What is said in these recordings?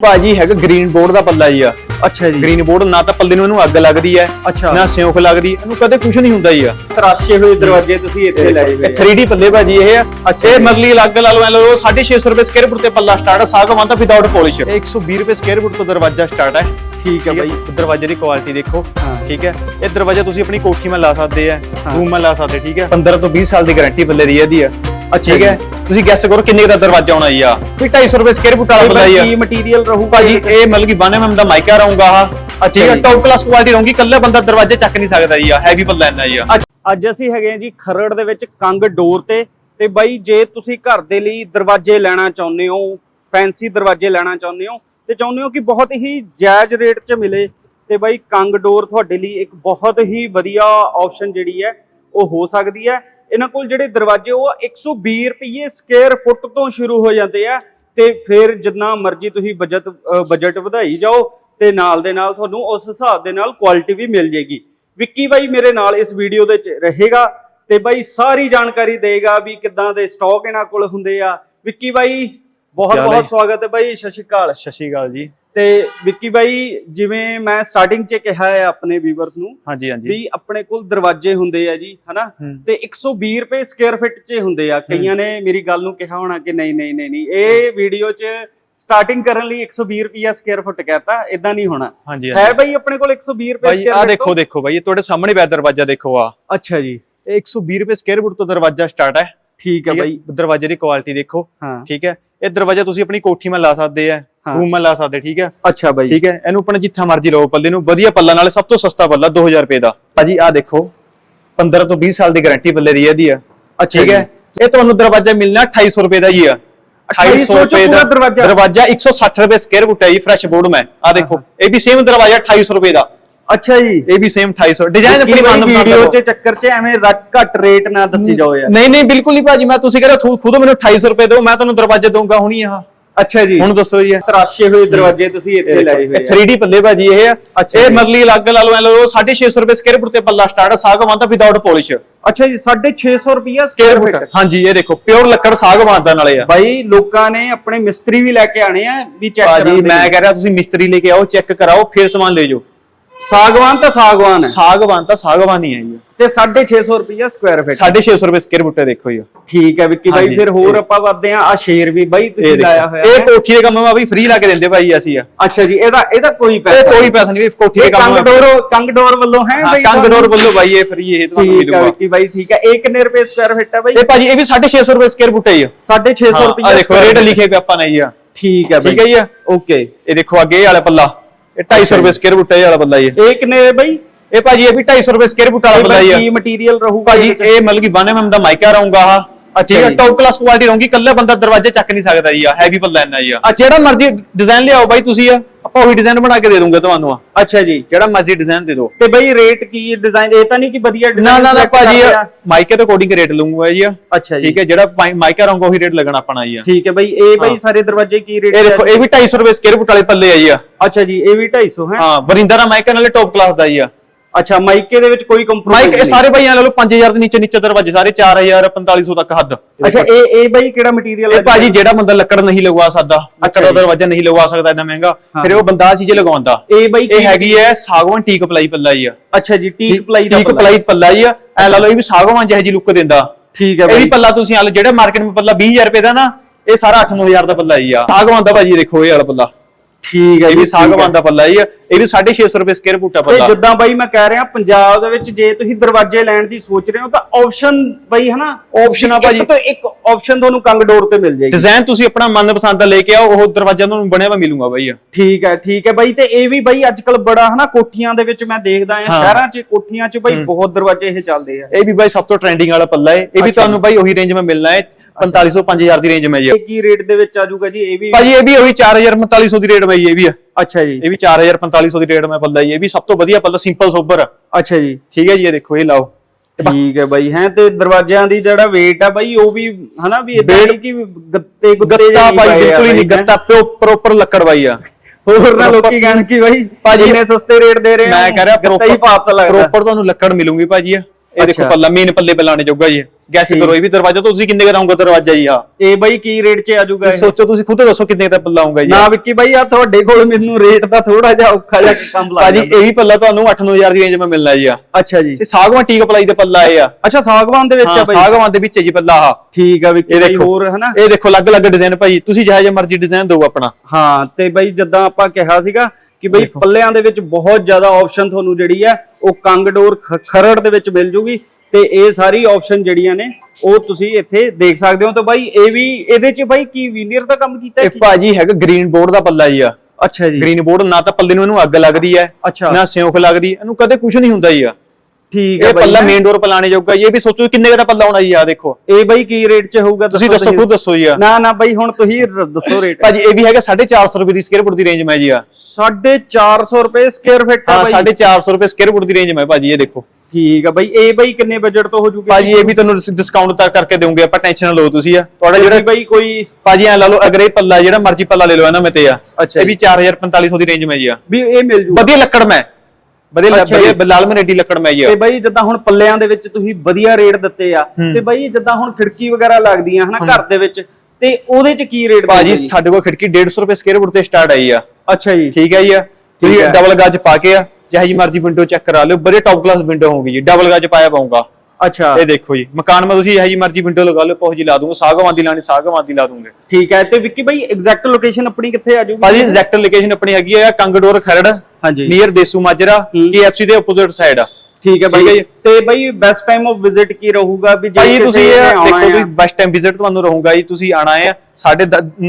ਭਾਜੀ ਹੈਗਾ green board ਦਾ ਪੱਲਾ ਜੀ ਆ। ਅੱਛਾ ਜੀ। ਗ੍ਰੀਨ ਬੋਰਡ ਨਾ ਤਾਂ ਪੱਲੇ ਨੂੰ ਇਹਨੂੰ ਅੱਗ ਲੱਗਦੀ ਹੈ ਅੱਛਾ। ਨਾ ਸਿਉਂਖ ਲੱਗਦੀ ਇਹਨੂੰ ਕਦੇ ਕੁਝ ਨਹੀਂ ਹੁੰਦਾ ਜੀ ਆ। ਤਰਾਸ਼ੇ ਹੋਏ ਦਰਵਾਜ਼ੇ ਤੁਸੀਂ ਇੱਥੇ ਲਾਏ ਹੋਏ ਇਹ 3D ਪੱਲੇ ਭਾਜੀ ਇਹ ਆ। ਅੱਛਾ ਇਹ। ਮਰਲੀ ਅਲੱਗ ਲਾ ਲਓ ਐ ਲਓ 650 ਰੁਪਏ ਸਕੁਅਰ ਫੁੱਟ ਤੇ ਪੱਲਾ ਸਟਾਰਟ ਹੈ ਸਾਗਵਾਨ ਦਾ ਵਿਦਆਊਟ ਪਾਲਿਸ਼ 120 ਰੁਪਏ ਸਕੁਅਰ ਫੁੱਟ ਤੋਂ ਦਰਵਾਜ਼ਾ ਸਟਾਰਟ ਹੈ ਠੀਕ ਹੈ ਬਾਈ। ਦਰਵਾਜ਼ੇ ਦੀ ਕੁਆਲਿਟੀ ਦੇਖੋ। ਹਾਂ। ਠੀਕ ਹੈ ਇਹ ਦਰਵਾਜ਼ਾ ਤੁਸੀਂ ਆਪਣੀ ਕੋਠੀ ਮੈਂ ਲਾ ਸਕਦੇ ਆ ਹਾਂ। ਰੂਮ ਮੈਂ ਲਾ ਸਕਦੇ ਠੀਕ ਹੈ 15 ਤੋਂ 20 ਸਾਲ ਦੀ ਗਾਰੰਟੀ ਬੱਲੇ ਦੀ ਇਹਦੀ ਆ। ਅੱਛਾ ਠੀਕ ਹੈ। ਤੁਸੀਂ ਗੈਸ ਕਰੋ ਕਿੰਨੇ ਕੁ ਦਾ ਦਰਵਾਜ਼ਾ ਆਉਣਾ ਜੀ ਆ? ਵੀ 250 ਰੁਪਏ ਸਕੁਅਰ ਫੁੱਟ ਵਾਲਾ ਬੱਲਾ ਜੀ ਆ। ਕੀ ਮਟੀਰੀਅਲ ਰਹੂਗਾ ਭਾਜੀ ਇਹ। ਮਤਲਬ ਕਿ 92 mm ਦਾ ਮਾਈਕਾ ਰਹੂਗਾ ਆ ਠੀਕ ਹੈ ਜੀ। ਟੌਪ ਕਲਾਸ ਕੁਆਲਿਟੀ ਰਹੂਗੀ ਕੱਲਾ ਬੰਦਾ ਦਰਵਾਜ਼ੇ ਚੱਕ ਨਹੀਂ ਸਕਦਾ ਜੀ ਆ। ਹੈਵੀ ਬੱਲਾ ਇੰਨਾ ਜੀ ਆ। ਅੱਜ- ਅੱਜ ਅਸੀਂ ਹੈਗੇ ਹਾਂ ਜੀ ਖਰੜ ਦੇ ਵਿੱਚ ਕੰਗ ਡੋਰ ਤੇ। ਤੇ ਬਾਈ ਜੇ ਤੁਸੀਂ ਘਰ ਦੇ ਲਈ ਦਰਵਾਜ਼ੇ ਲੈਣਾ ਚਾਹੁੰਦੇ ਹੋ ਫੈਂਸੀ ਦਰਵਾਜ਼ੇ ਲੈਣਾ ਚਾਹੁੰਦੇ ਹੋ ਤੇ ਚਾਹੁੰਦੇ ਹੋ ਕਿ ਬਹੁਤ ਹੀ ਜਾਇਜ਼ ਰੇਟ 'ਚ ਮਿਲੇ ਤੇ ਬਾਈ ਕੰਗ ਡੋਰ ਤੁਹਾਡੇ ਲਈ ਇੱਕ ਬਹੁਤ ਹੀ ਵਧੀਆ ਆਪਸ਼ਨ ਜਿਹੜੀ ਹੈ ਉਹ ਹੋ ਸਕਦੀ ਹੈ। ਇਹਨਾਂ ਕੋਲ ਜਿਹੜੇ ਦਰਵਾਜ਼ੇ ਉਹ 120 ਰੁਪਏ ਸਕੁਅਰ ਫੁੱਟ ਤੋਂ ਸ਼ੁਰੂ ਹੋ ਜਾਂਦੇ ਆ ਤੇ ਫਿਰ ਜਿੰਨਾ ਮਰਜ਼ੀ ਤੁਸੀਂ ਬਜਟ ਬਜਟ ਵਧਾਈ ਜਾਓ ਤੇ ਨਾਲ ਦੇ ਨਾਲ ਤੁਹਾਨੂੰ ਉਸ ਹਿਸਾਬ ਦੇ ਨਾਲ ਕੁਆਲਿਟੀ ਵੀ ਮਿਲ ਜੇਗੀ ਵਿੱਕੀ ਬਾਈ ਮੇਰੇ ਨਾਲ ਇਸ ਵੀਡੀਓ ਦੇ ਵਿੱਚ ਰਹੇਗਾ ਤੇ ਬਾਈ ਸਾਰੀ ਜਾਣਕਾਰੀ ਦੇਗਾ ਵੀ ਕਿੱਦਾਂ ਦੇ ਸਟਾਕ ਇਹਨਾਂ ਕੋਲ ਹੁੰਦੇ ਆ। ਵਿੱਕੀ ਬਾਈ ਬਹੁਤ ਬਹੁਤ? ਸਵਾਗਤ ਹੈ ਬਾਈ ਸ਼੍ਰੀ ਅਕਾਲ ਜੀ। ਤੇ ਵਿੱਕੀ ਬਾਈ ਜਿਵੇਂ ਮੈਂ ਸਟਾਰਟਿੰਗ 'ਚ ਕਿਹਾ ਹੈ ਆਪਣੇ ਵੀਵਰਸ ਨੂੰ ਹਾਂਜੀ ਹਾਂਜੀ। ਵੀ ਆਪਣੇ ਕੋਲ ਦਰਵਾਜ਼ੇ ਹੁੰਦੇ ਆ ਜੀ ਹਨਾ। ਤੇ 120 ਰੁਪਏ ਸਕੁਅਰ ਫਿਟ 'ਚ ਹੁੰਦੇ ਆ। ਕਈਆਂ ਨੇ ਮੇਰੀ ਗੱਲ ਨੂੰ ਕਿਹਾ ਹੋਣਾ ਕਿ ਨਹੀਂ ਨਹੀਂ ਨਹੀਂ ਨਹੀਂ। ਇਹ ਵੀਡੀਓ 'ਚ ਸਟਾਰਟਿੰਗ ਕਰਨ ਲਈ 120 ਰੁਪਿਆ ਸਕੁਅਰ ਫੁੱਟ ਕਹਤਾ ਇਦਾਂ ਨਹੀਂ ਹੋਣਾ। ਹੈ ਬਾਈ ਆਪਣੇ ਕੋਲ 120 ਰੁਪਏ ਭਾਈ ਆ ਦੇਖੋ ਦੇਖੋ ਭਾਈ ਇਹ ਤੁਹਾਡੇ ਸਾਹਮਣੇ ਪਿਆ ਦਰਵਾਜ਼ਾ ਦੇਖੋ ਆ। ਅੱਛਾ ਜੀ। ਇਹ 120 ਰੁਪਏ ਸਕੁਅਰ ਫੁੱਟ ਤੋਂ ਦਰਵਾਜ਼ਾ ਸਟਾਰਟ ਹੈ। ਠੀਕ ਹੈ? ਬਾਈ। ਦਰਵਾਜ਼ੇ ਦੀ ਕੁਆਲਿਟੀ ਦੇਖੋ। ਠੀਕ ਹੈ? ਇਹ ਦਰਵਾਜ਼ਾ ਤੁਸੀਂ ਆਪਣੀ ਕੋਠੀ ਮੈਂ ਲਾ ਸਕਦੇ ਆ। ਹਾਂ। ਰੂਮ ਮੈਂ ਲਾ ਸਕਦੇ ਠੀਕ ਹੈ? ਅੱਛਾ ਬਾਈ। ਠੀਕ ਹੈ? ਇਹਨੂੰ ਆਪਣਾ ਜਿੱਥਾ ਮਰਜ਼ੀ ਲਓ ਪੱਲੇ ਨੂੰ। ਵਧੀਆ ਪੱਲਾ ਨਾਲੇ ਸਭ ਤੋਂ ਸਸਤਾ ਪੱਲਾ 2000 ਰੁਪਏ ਦਾ। ਭਾਜੀ ਆ ਦੇਖੋ। 15 ਤੋਂ 20 ਸਾਲ ਦੀ ਗਾਰੰਟੀ ਪੱਲੇ ਦੀ ਇਹਦੀ ਆ। ਅੱਛਾ ਠੀਕ ਹੈ? ਇਹ ਤੁਹਾਨੂੰ ਦਰਵਾਜ਼ਾ ਮਿਲਣਾ 2800 ਰੁਪਏ ਦਾ ਜੀ ਆ। 2800 ਚ ਪੂਰਾ ਦਰਵਾਜ਼ਾ? ਦਰਵਾਜ਼ਾ 160 ਰੁਪਏ ਸਕੁਅਰ ਫੁੱਟ ਹੈ ਜੀ ਫਰੈਸ਼ ਬੋਰਡ ਮੈਂ। ਆ ਦੇਖੋ। ਇਹ ਵੀ ਸੇਮ ਦਰਵਾਜ਼ਾ 2800 ਰੁਪਏ ਦਾ। ਅੱਛਾ ਜੀ। ਇਹ ਵੀ ਸੇਮ 2800 ਡਿਜ਼ਾਈਨ ਆਪਣੀ ਮਨ ਪਸੰਦ ਵੀਡੀਓ ਦਾ 'ਚ ਚੱਕਰ 'ਚ ਐਵੇਂ ਘੱਟ ਰੇਟ ਨਾ ਦੱਸੀ ਜਾਓ ਯਾਰ। ਨਹੀਂ ਨਹੀਂ ਬਿਲਕੁਲ ਨਹੀਂ ਭਾਜੀ। ਮੈਂ ਤੁਸੀਂ ਕਹਿੰਦੇ ਖੁਦ ਮੈਨੂੰ 2800 ਰੁਪਏ ਦਿਓ। ਮੈਂ ਤੁਹਾਨੂੰ ਦਰਵਾਜ਼ਾ ਦਊਂਗਾ ਹੁਣੀ ਆਹ। ਅੱਛਾ ਜੀ। ਹੁਣ ਦੱਸੋ ਜੀ ਤਰਾਸ਼ੇ ਹੋਏ ਦਰਵਾਜ਼ੇ ਤੁਸੀਂ ਇੱਥੇ ਲਾਏ ਹੋਏ ਆ। 3D ਪੱਲੇ ਭਾਜੀ ਇਹ ਆ। ਅੱਛਾ ਇਹ। ਮਰਲੀ ਅਲੱਗ ਲਾ ਲਓ ਐ ਲਓ 650 ਰੁਪਏ ਸਕੁਅਰ ਫੁੱਟ ਤੇ ਪੱਲਾ ਸਟਾਰਟ ਸਾਗਵਾਨ ਦਾ ਵਿਦਆਊਟ ਪਾਲਿਸ਼ ਅੱਛਾ ਜੀ 650 ਰੁਪਿਆ ਸਕੁਅਰ ਫੁੱਟ ਹਾਂਜੀ ਇਹ ਦੇਖੋ ਪਿਓਰ ਲੱਕੜ ਸਾਗਵਾਨ ਦਾ ਨਾਲੇ ਆ। ਬਾਈ ਲੋਕਾਂ ਨੇ ਆਪਣੇ ਮਿਸਤਰੀ ਵੀ ਲੈ ਕੇ ਆਣੇ ਆ ਵੀ ਚੈੱਕ ਦੇ ਮੈਂ। ਕਹਿ ਰਿਹਾ ਤੁਸੀਂ ਮਿਸਤਰੀ ਲੈ ਕੇ ਆਓ ਚੈੱਕ ਕਰਾਓ ਫਿਰ ਸਮਾਨ ਲੈ ਜਾਓ। ਸਾਗਵਾਨ ਤਾਂ ਸਾਗਵਾਨ ਹੈ। ਸਾਗਵਾਨ ਤਾਂ ਸਾਗਵਾਨ ਹੀ ਹੈ ਜੀ। ਤੇ 650 ਰੁਪਿਆ ਸਕੁਅਰ ਫਿਟ 650 ਰੁਪਏ ਸਕੁਅਰ ਫੁੱਟ ਦੇਖੋ ਜੀ। ਠੀਕ ਹੈ ਵਿੱਕੀ ਬਾਈ ਫਿਰ ਹੋਰ ਆਪਾਂ ਕਰਦੇ ਆ ਆ ਸ਼ੇਰ ਵੀ ਬਾਈ ਤੁਸੀਂ ਲਾਇਆ ਹੋਇਆ ਇਹ ਕੋਠੀ ਦੇ ਕੰਮ ਮੈਂ ਵੀ ਫ੍ਰੀ ਲਾ ਕੇ ਦਿੰਦੇ ਭਾਈ ਅਸੀਂ ਆ। ਅੱਛਾ ਜੀ ਇਹਦਾ ਇਹਦਾ ਕੋਈ ਪੈਸਾ ਇਹ ਕੋਈ ਪੈਸਾ ਨਹੀਂ ਕੋਠੀ ਦੇ ਕੰਮ ਕੰਗ ਡੋਰ ਕੰਗ ਡੋਰ ਵੱਲੋਂ ਹੈ ਬਾਈ ਕੰਗ ਡੋਰ ਵੱਲੋਂ ਭਾਈ ਇਹ ਫ੍ਰੀ ਇਹ ਤੁਹਾਨੂੰ ਮਿਲੂਗਾ। ਵਿੱਕੀ ਬਾਈ ਠੀਕ ਹੈ। ਇਹ ਕਿੰਨੇ ਰੁਪਏ ਸਕੁਅਰ ਫਿਟ ਹੈ ਬਾਈ? ਇਹ ਭਾਜੀ ਇਹ ਵੀ 650 ਰੁਪਏ ਸਕੁਅਰ ਫੁੱਟ ਹੈ ਜੀ 650 ਆ ਰੁਪਏ ਦੇਖੋ ਰੇਟ ਲਿਖੇ ਪਿਆ ਆਪਾਂ ਨੇ ਜੀ ਆ। ਠੀਕ ਹੈ ਬਾਈ। ਠੀਕ ਹੈ ਜੀ ਆ? ਓਕੇ ਇਹ ਦੇਖੋ ਅੱਗੇ ਵਾਲਾ ਪੱਲਾ। ਇਹ 250 ਰੁਪਏ ਸਕੁਅਰ ਫੁੱਟ ਵਾਲਾ ਪੱਲਾ ਜੀ। ਇਹ ਕਿੰਨੇ ਹੈ ਬਾਈ? ਇਹ ਭਾਜੀ ਇਹ ਵੀ 250 ਰੁਪਏ ਸਕੁਅਰ ਫੁੱਟ ਵਾਲਾ ਪੱਲਾ ਜੀ ਕੀ ਮਟੀਰੀਅਲ ਰਹੂਗਾ ਭਾਜੀ? ਇਹ ਮਤਲਬ ਕਿ 92 mm ਦਾ ਮਾਈਕਾ ਰਹੂਗਾ ਆ ਅੱਛਾ ਠੀਕ ਹੈ। ਟੌਪ ਕਲਾਸ ਕੁਆਲਿਟੀ ਰਹੂਗੀ ਕੱਲਾ ਬੰਦਾ ਦਰਵਾਜ਼ੇ ਚੱਕ ਨਹੀਂ ਸਕਦਾ ਜੀ ਆ ਹੈਵੀ ਪੱਲਾ ਇੰਨਾ ਜੀ ਆ। ਜਿਹੜਾ ਮਰਜ਼ੀ ਡਿਜ਼ਾਈਨ ਲਿਆਓ ਬਾਈ ਤੁਸੀਂ ਆ। ਆਪਾਂ ਉਹੀ ਡਿਜ਼ਾਈਨ ਬਣਾ ਕੇ ਦੇ ਦੂੰਗੇ ਤੁਹਾਨੂੰ ਆ। ਅੱਛਾ ਜੀ। ਜਿਹੜਾ ਮਰਜ਼ੀ ਡਿਜ਼ਾਈਨ ਦੇ ਦਿਓ। ਤੇ ਬਈ ਰੇਟ ਕੀ ਡਿਜ਼ਾਈਨ ਇਹ ਤਾਂ ਨਹੀਂ ਕਿ ਵਧੀਆ ਨਾ design ਨਾ ਨਾ ਭਾਜੀ? ਮਾਈਕੇ ਦੇ ਅਕੋਰਡਿੰਗ ਰੇਟ ਲਵਾਂਗਾ ਜੀ ਆ। ਅੱਛਾ ਜੀ। ਠੀਕ ਹੈ ਜਿਹੜਾ ਪਾਈ- ਮਾਈਕਾ ਰਹੂਗਾ ਉਹੀ ਰੇਟ ਲੱਗਣਾ ਆਪਣਾ ਜੀ ਆ। ਠੀਕ ਹੈ ਬਈ ਇਹ ਬਈ। ਸਾਰੇ ਦਰਵਾਜ਼ੇ ਕੀ ਰੇਟ ਇਹ ਦੇਖੋ ਇਹ ਵੀ 250 ਰੁਪਏ ਸਕੁਅਰ ਫੁੱਟ ਵਾਲੇ ਪੱਲੇ ਆ ਜੀ ਆ। ਅੱਛਾ ਜੀ ਇਹ ਵੀ 250 ਹੈ। ਹਾਂ ਵਰਿੰਦਰ ਦਾ ਮਾਈਕਾ ਨਾਲੇ ਟੌਪ ਕਲਾਸ ਦਾ ਜੀ ਆ। ਅੱਛਾ ਮਾਈਕੇ ਦੇ ਵਿੱਚ ਕੋਈ ਕੰਪਰੋਮਾਈਜ਼ ਮਾਈਕ ਇਹ ਸਾਰੇ ਭਾਈਆਂ ਲੈ ਲਓ 5000 ਦੇ ਨੀਚੇ ਨੀਚੇ ਦਰਵਾਜ਼ੇ ਸਾਰੇ 4000 4500 ਤੱਕ ਹੱਦ। ਅੱਛਾ ਇਹ ਇਹ ਬਈ ਕਿਹੜਾ ਮਟੀਰੀਅਲ ਇਹ ਭਾਜੀ ਜਿਹੜਾ ਬੰਦਾ ਲੱਕੜ ਨਹੀਂ ਲਗਵਾ ਸਕਦਾ ਲੱਕੜ ਦਾ। ਦਰਵਾਜ਼ਾ ਨਹੀਂ ਲਗਵਾ ਸਕਦਾ ਇੰਨਾ ਮਹਿੰਗਾ ਹਾਂ। ਫਿਰ ਉਹ ਬੰਦਾ ਚੀਜ਼ ਲਗਵਾਉਂਦਾ ਇਹ ਬਈ ਇਹ ਹੈਗੀ ਹੈ ਸਾਗਵਾਨ ਟੀਕ ਪਲਾਈ ਪੱਲਾ ਜੀ ਆ। ਅੱਛਾ ਜੀ ਟੀਕ ਪਲਾਈ ਦਾ ਟੀਕ ਪੱਲਾ। ਪਲਾਈ ਪੱਲਾ ਜੀ ਆ। ਐ ਲਾ ਲਓ ਇਹ ਵੀ ਸਾਗਵਾਨ ਜਿਹੇ ਜੀ ਲੁੱਕ ਦਿੰਦਾ। ਠੀਕ ਹੈ ਇਹ ਵੀ ਬਈ। ਪੱਲਾ ਤੁਸੀਂ ਹਾਲ ਜਿਹੜਾ ਮਾਰਕੀਟ ਵਿੱਚ ਪੱਲਾ 20000 ਰੁਪਏ ਦਾ ਨਾ ਇਹ ਸਾਰਾ 8-9000 ਦਾ ਪੱਲਾ ਜੀ ਆ। ਸਾਗਵਾਨ ਦਾ ਭਾਜੀ ਦੇਖੋ ਇਹ ਵਾਲਾ ਪੱਲਾ। ਠੀਕ ਹੈ ਇਹ ਜੀ ਵੀ ਸਾਗਵਾਨ ਹੈ। ਦਾ ਪੱਲਾ ਜੀ। ਆ ਇਹ ਵੀ 650 ਰੁਪਏ ਸਕੁਅਰ ਫੁੱਟ ਆ ਤੇ ਪੱਲਾ। ਜਿੱਦਾਂ ਬਾਈ ਮੈਂ ਕਹਿ ਰਿਹਾ ਪੰਜਾਬ ਦੇ ਵਿੱਚ ਜੇ ਤੁਸੀਂ ਦਰਵਾਜ਼ੇ ਲੈਣ ਦੀ ਸੋਚ ਰਹੇ ਹੋ ਤਾਂ ਆਪਸ਼ਨ ਬਈ ਹਨਾ Option ਆ ਭਾਜੀ। ਇੱਕ ਤੋਂ ਇੱਕ ਆਪਸ਼ਨ ਤੁਹਾਨੂੰ ਕੰਗ ਡੋਰ ਤੇ ਮਿਲ ਜਾਏਗੀ। ਡਿਜ਼ਾਈਨ ਤੁਸੀਂ ਆਪਣਾ ਮਨਪਸੰਦ ਦਾ ਲੈ ਕੇ ਆਓ ਉਹ ਦਰਵਾਜ਼ਾ ਤੁਹਾਨੂੰ ਬਣਿਆ ਵਾ ਮਿਲੂਗਾ ਬਾਈ। ਆ ਠੀਕ ਹੈ ਠੀਕ ਹੈ ਬਾਈ। ਤੇ ਇਹ ਵੀ ਬਾਈ ਅੱਜ ਕੱਲ ਬੜਾ ਹਨਾ ਕੋਠੀਆਂ ਦੇ ਵਿੱਚ ਮੈਂ ਦੇਖਦਾ ਆ ਹਾਂ। ਸ਼ਹਿਰਾਂ 'ਚ ਕੋਠੀਆਂ 'ਚ ਬਾਈ ਬਹੁਤ ਦਰਵਾਜ਼ੇ ਇਹ ਚੱਲਦੇ ਆ। ਇਹ ਵੀ ਬਾਈ ਸਭ ਤੋਂ ਟ੍ਰੈਂਡਿੰਗ ਵਾਲਾ ਪੱਲਾ ਹੈ। ਇਹ ਵੀ ਤੁਹਾਨੂੰ ਬਾਈ ਉਹੀ ਰੇਂਜ ਵਿੱਚ ਮਿਲਣਾ ਹੈ। 4500 5000 ਦੀ ਰੇਂਜ ਵਿੱਚ ਜੀ। ਇਹ ਕੀ ਰੇਟ ਦੇ ਵਿੱਚ ਆ ਜਾਊਗਾ ਜੀ? ਇਹ ਵੀ ਭਾਜੀ ਇਹ ਵੀ ਉਹੀ 4000 4500 ਦੀ ਰੇਟ ਬਾਈ ਇਹ ਵੀ ਆ। ਅੱਛਾ ਜੀ। ਇਹ ਵੀ 4000 4500 ਦੀ ਰੇਟ ਮੈਂ ਪੱਲਾ ਜੀ ਇਹ ਵੀ ਸਭ ਤੋਂ ਵਧੀਆ ਪੱਲਾ ਸਿੰਪਲ ਸੋਬਰ ਅੱਛਾ ਜੀ। ਠੀਕ ਹੈ ਜੀ ਇਹ ਦੇਖੋ ਇਹ ਲਾਓ। ਠੀਕ ਹੈ ਬਾਈ ਹੈ ਤੇ ਦਰਵਾਜ਼ਿਆਂ ਦੀ ਜਿਹੜਾ weight ਆ ਬਾਈ ਉਹ ਵੀ ਹਨਾ ਵੀ ਇਦਾਂ ਨਹੀਂ ਕਿ ਗੱਤੇ ਗੁੱਤੇ ਪਏ ਆ ਬਿਲਕੁਲ ਹੀ ਨਹੀਂ ਬਾਈ, ਗੱਤਾ ਪ੍ਰੋਪਰ ਲੱਕੜ ਬਾਈ ਆ। ਹੋਰ ਨਾ ਲੋਕੀ ਕਹਿਣ ਕਿ ਬਾਈ ਭਾਜੀ, ਇੰਨੇ ਸਸਤੇ ਰੇਟ ਦੇ ਰਹੇ ਮੈਂ ਕਹਿ ਰਿਹਾ ਲੱਗਦਾ। ਪ੍ਰੋਪਰ ਤੁਹਾਨੂੰ ਲੱਕੜ ਮਿਲੂਗੀ ਭਾਜੀ। ਆ ਇਹ ਦੇਖੋ। ਪੱਲਾ ਮੇਨ ਪੱਲੇ ਪਲਾਣੇ ਜੋਗਾ ਜੀ। ਗੈਸ। ਕਰੋ ਇਹ ਵੀ ਦਰਵਾਜ਼ਾ ਤੁਸੀਂ ਕਿੰਨੇ ਦਾ ਆਉਂਗਾ ਦਰਵਾਜ਼ਾ ਜੀ ਆ? ਇਹ ਬਾਈ ਕੀ ਰੇਟ 'ਚ ਆ ਜਾਊਗਾ ਇਹ? ਸੋਚੋ ਤੁਸੀਂ ਖੁਦ ਦੱਸੋ ਕਿੰਨੇ ਦਾ ਪੱਲਾ ਆਉਂਗਾ ਜੀ। ਨਾ ਵਿੱਕੀ ਬਾਈ ਆ ਤੁਹਾਡੇ ਕੋਲ ਮੈਨੂੰ ਰੇਟ ਦਾ ਥੋੜਾ ਜਿਹਾ ਔਖਾ ਜਿਹਾ ਕੰਮ ਲੱਗ ਭਾਜੀ ਇਹ ਪੱਲਾ ਤੁਹਾਨੂੰ 8-9000 ਦੀ ਰੇਂਜ ਵਿੱਚ ਮਿਲਣਾ ਜੀ ਆ। ਅੱਛਾ ਜੀ। ਇਹ ਸਾਗਵਾਨ ਟੀਕ ਪਲਾਈ ਦੇ ਪੱਲਾ ਆਏ ਆ। ਅੱਛਾ ਸਾਗਵਾਨ ਦੇ ਵਿੱਚ ਆ ਬਾਈ? ਸਾਗਵਾਨ ਦੇ ਵਿੱਚ ਜੀ ਪੱਲਾ ਆ ਠੀਕ ਆ ਵਿੱਕੀ ਇਹ ਬਾਈ ਹੋਰ ਹਨਾ? ਇਹ ਦੇਖੋ ਅਲੱਗ-ਅਲੱਗ ਡਿਜ਼ਾਈਨ ਭਾਈ ਤੁਸੀਂ ਜਿਹੋ ਜਿਹਾ ਮਰਜ਼ੀ ਡਿਜ਼ਾਈਨ ਦਿਓ ਆਪਣਾ। ਹਾਂ ਤੇ ਬਾਈ ਜਿੱਦਾਂ ਆਪਾਂ ਕਿਹਾ ਸੀਗਾ ਕਿ ਬਈ ਪੱਲਿਆਂ ਦੇ ਵਿੱਚ ਬਹੁਤ ਜ਼ਿਆਦਾ ਆਪਸ਼ਨ ਤੁਹਾਨੂੰ ਜਿਹੜੀ ਹੈ ਉਹ ਕੰਗ ਡੋਰ ਖ- ਖਰੜ ਦੇ ਵਿੱਚ ਮਿਲ ਜੂਗੀ ਤੇ ਇਹ ਸਾਰੀ ਆਪਸ਼ਨ ਜਿਹੜੀਆਂ ਨੇ ਉਹ ਤੁਸੀਂ ਇੱਥੇ ਦੇਖ ਸਕਦੇ ਹੋ। ਤੇ ਬਾਈ ਇਹ ਵੀ ਇਹਦੇ 'ਚ ਬਾਈ ਕੀ ਵੀਨੀਅਰ ਦਾ ਕੰਮ ਕੀਤਾ ਹੈ ਇਹ ਭਾਜੀ ਹੈਗਾ ਗ੍ਰੀਨ ਬੋਰਡ ਦਾ ਪੱਲਾ ਜੀ ਆ। ਅੱਛਾ ਜੀ। ਗ੍ਰੀਨ ਬੋਰਡ ਨਾ ਤਾਂ ਪੱਲੇ ਨੂੰ ਇਹਨੂੰ ਅੱਗ ਲੱਗਦੀ ਹੈ ਨਾ ਸਿਉਂਖ ਲੱਗਦੀ ਇਹਨੂੰ ਕਦੇ ਕੁਝ ਨਹੀਂ ਹੁੰਦਾ ਜੀ। ਆ ਠੀਕ ਹੈ ਇਹ ਪੱਲਾ ਮੇਨ ਡੋਰ ਪਲਾਣੇ ਜੋਗਾ ਜੀ ਇਹ ਵੀ ਸੋਚੋ ਕਿੰਨੇ ਦਾ ਪੱਲਾ ਹੋਣਾ ਜੀ ਆ ਦੇਖੋ। ਇਹ ਬਾਈ ਕੀ ਰੇਟ 'ਚ ਹੋਊਗਾ ਤੁਸੀਂ ਦੱਸੋ ਖੁਦ ਦੱਸੋ ਜੀ ਆ ਨਾ ਨਾ ਬਾਈ ਹੁਣ ਤੁਸੀਂ ਦੱਸੋ ਰੇਟ ਭਾਜੀ ਇਹ ਵੀ ਹੈਗਾ 450 ਰੁਪਏ ਦੀ ਸਕੁਅਰ ਫੁੱਟ ਦੀ ਰੇਂਜ ਮੈਂ ਜੀ ਆ 450 ਰੁਪਏ ਸਕੁਅਰ ਫਿਟ ਹਾਂ ਹੈ ਬਾਈ। 450 ਰੁਪਏ ਸਕੁਅਰ ਫੁੱਟ ਦੀ ਰੇਂਜ ਮੈਂ ਭਾਜੀ ਇਹ ਦੇਖੋ। ਠੀਕ ਆ ਬਾਈ ਇਹ ਬਾਈ ਕਿੰਨੇ ਬਜਟ ਤੋਂ ਹੋ ਜੂਗੀ? ਭਾਜੀ ਇਹ ਵੀ ਤੁਹਾਨੂੰ ਡਿਸਕਾਊਂਟ ਤੱਕ ਕਰਕੇ ਦੇਵਾਂਗੇ ਆਪਾਂ ਟੈਨਸ਼ਨ ਨਾ ਲਓ ਤੁਸੀਂ ਆ ਤੁਹਾਡਾ ਜਿਹੜਾ ਬਾਈ ਕੋਈ ਭਾਜੀ ਐ ਲਾ ਲਓ ਅਗਰ ਇਹ ਪੱਲਾ ਜਿਹੜਾ ਮਰਜ਼ੀ ਪੱਲਾ ਲੈ ਲਓ ਇਹਨਾਂ ਮੇ ਤੇ ਆ ਇਹ ਜੀ। ਵੀ 4500 ਦੀ ਰੇਂਜ ਮੈਂ ਜੀ ਆ ਵੀ ਇਹ ਮਿਲ ਜੂਗਾ। ਵਧੀਆ ਲੱਕੜ ਮੈਂ। ਵਧੀਆ ਲ- ਅੱਛਾ ਜੀ। ਵਧੀਆ ਲਾਲ ਮਨੇਡੀ ਲੱਕੜ ਮੈਂ ਜੀ ਤੇ ਬਾਈ ਜਿੱਦਾਂ ਹੁਣ ਪੱਲਿਆਂ ਦੇ ਵਿੱਚ ਤੁਸੀਂ ਵਧੀਆ ਰੇਟ ਦਿੱਤੇ ਆ। ਤੇ ਬਾਈ ਜਿੱਦਾਂ ਹੁਣ ਖਿੜਕੀ ਵਗੈਰਾ ਲੱਗਦੀਆਂ ਹਨਾ ਘਰ ਦੇ ਵਿੱਚ ਤੇ ਉਹਦੇ ਚ ਕੀ ਰੇਟ ਭਾਜੀ ਸਾਡੇ ਕੋਲ ਖਿੜਕੀ 150 ਰੁਪਏ ਸਕੁਅਰ ਫੁੱਟ ਤੇ ਸਟਾਰਟ ਆਈ ਆ। ਅੱਛਾ ਜੀ। ਠੀਕ ਹੈ ਜੀ ਆ। ਤੁਸੀਂ ਹੈ। ਡਬਲ ਗੱਜ ਪਾ ਕੇ ਆ ਜਿਹੇ ਜੀ ਮਰਜ਼ੀ ਵਿੰਡੋ ਚੈੱਕ ਕਰਾ ਲਿਓ। ਬੜੇ ਟੌਪ ਕਲਾਸ ਵਿੰਡੋ ਹੋਊਗੀ ਜੀ। ਡਬਲ ਗੱਜ ਪਾਇਆ ਪਾਉਂਗਾ। ਅੱਛਾ। ਇਹ ਦੇਖੋ ਜੀ। ਮਕਾਨ ਮੈਂ ਤੁਸੀਂ ਇਹੋ ਜੀ ਮਰਜ਼ੀ ਵਿੰਡੋ ਲਗਾ ਲਿਓ ਪਹੁੰਚ ਜੀ ਲਾ ਦੂੰਗਾ। ਸਾਗਵਾਨ ਦੀ ਲਾਣੀ ਸਾਗਵਾਨ ਦੀ ਲਾ ਦੂੰਗੇ। ਠੀਕ ਹੈ। ਤੇ ਵਿੱਕੀ ਬਾਈ ਐਗਜ਼ੈਕਟ ਲੋਕੇਸ਼ਨ ਆਪਣੀ ਕਿੱਥੇ ਆ ਜਾਊਗੀ ਭਾਜੀ ਐਗਜ਼ੈਕਟ ਲੋਕੇਸ਼ਨ ਆਪਣੀ ਹੈਗੀ ਆ ਕੰਗਡੋਰ ਖਰੜ। ਹਾਂਜੀ। ਨੀਅਰ ਦੇਸੂ ਮਾਜਰਾ ਹੂੰ। KFC ਦੇ ਆਪੋਜ਼ਿਟ ਸਾਈਡ ਆ। ਠੀਕ ਹੈ ਹੈ ਬਾਈ। ਤੇ ਬਾਈ ਬੈਸਟ ਟਾਈਮ ਆਫ ਵਿਜ਼ਿਟ ਕੀ ਰਹੂਗਾ ਵੀ ਜੇ ਭਾਈ ਤੁਸੀਂ ਦੇਖੋ ਤੁਸੀਂ ਬਸ ਟਾਈਮ ਵਿਜ਼ਿਟ ਤੁਹਾਨੂੰ ਰਹੂਗਾ ਜੀ। ਤੁਸੀਂ ਆਣਾ ਹੈ ਸਾਢੇ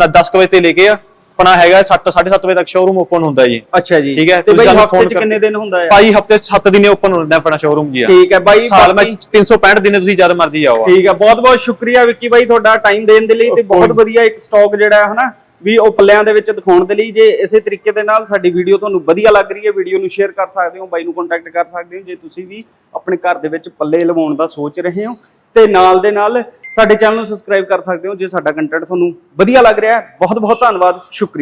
10 ਵਜੇ ਤੇ ਲੈ ਕੇ ਆ। ਆਪਣਾ ਹੈਗਾ 7 7:30 ਵਜੇ ਤੱਕ ਸ਼ੋਰੂਮ ਓਪਨ ਹੁੰਦਾ ਜੀ। ਅੱਛਾ ਜੀ। ਠੀਕ ਹੈ, ਤੇ ਬਾਈ ਹਫ਼ਤੇ ਚ ਕਿੰਨੇ ਦਿਨ ਹੁੰਦਾ ਆ? ਭਾਈ ਹਫ਼ਤੇ 7 ਦਿਨੇ ਓਪਨ ਹੁੰਦਾ ਆਪਣਾ ਸ਼ੋਰੂਮ ਜੀ ਠੀਕ ਹੈ ਬਾਈ ਸਾਲ ਮੈਂ ਬਾਕੀ- 365 ਦਿਨੇ ਤੁਸੀਂ ਜਦ ਮਰਜ਼ੀ ਆਓ। ਠੀਕ ਹੈ ਬਹੁਤ ਬਹੁਤ ਸ਼ੁਕਰੀਆ ਵਿੱਕੀ ਬਾਈ ਤੁਹਾਡਾ ਟਾਈਮ ਦੇਣ ਦੇ ਲਈ ਤੇ ਬਹੁਤ ਵਧੀਆ ਇੱਕ ਸਟਾਕ ਜਿਹੜਾ ਹੈ ਹਨਾ? ਵੀ ਉਹ ਪੱਲਿਆਂ ਦੇ ਵਿੱਚ ਦਿਖਾਉਣ ਦੇ ਲਈ ਜੇ ਇਸੇ ਤਰੀਕੇ ਦੇ ਨਾਲ ਸਾਡੀ ਵੀਡੀਓ ਤੁਹਾਨੂੰ ਵਧੀਆ ਲੱਗ ਰਹੀ ਹੈ, ਵੀਡੀਓ ਨੂੰ ਸ਼ੇਅਰ ਕਰ ਸਕਦੇ ਹੋ, ਬਾਈ ਨੂੰ ਕੰਟੈਕਟ ਕਰ ਸਕਦੇ ਹੋ, ਜੇ ਤੁਸੀਂ ਵੀ ਆਪਣੇ ਘਰ ਦੇ ਵਿੱਚ ਪੱਲੇ ਲਵਾਉਣ ਦਾ ਸੋਚ ਰਹੇ ਹੋ, ਤੇ ਨਾਲ ਦੇ ਨਾਲ ਸਾਡੇ ਚੈਨਲ ਨੂੰ ਸਬਸਕ੍ਰਾਈਬ ਕਰ ਸਕਦੇ ਹੋ, ਜੇ ਸਾਡਾ ਕੰਟੈਂਟ ਤੁਹਾਨੂੰ ਵਧੀਆ ਲੱਗ ਰਿਹਾ ਹੈ ਬਹੁਤ ਬਹੁਤ ਧੰਨਵਾਦ, ਸ਼ੁਕਰੀਆ।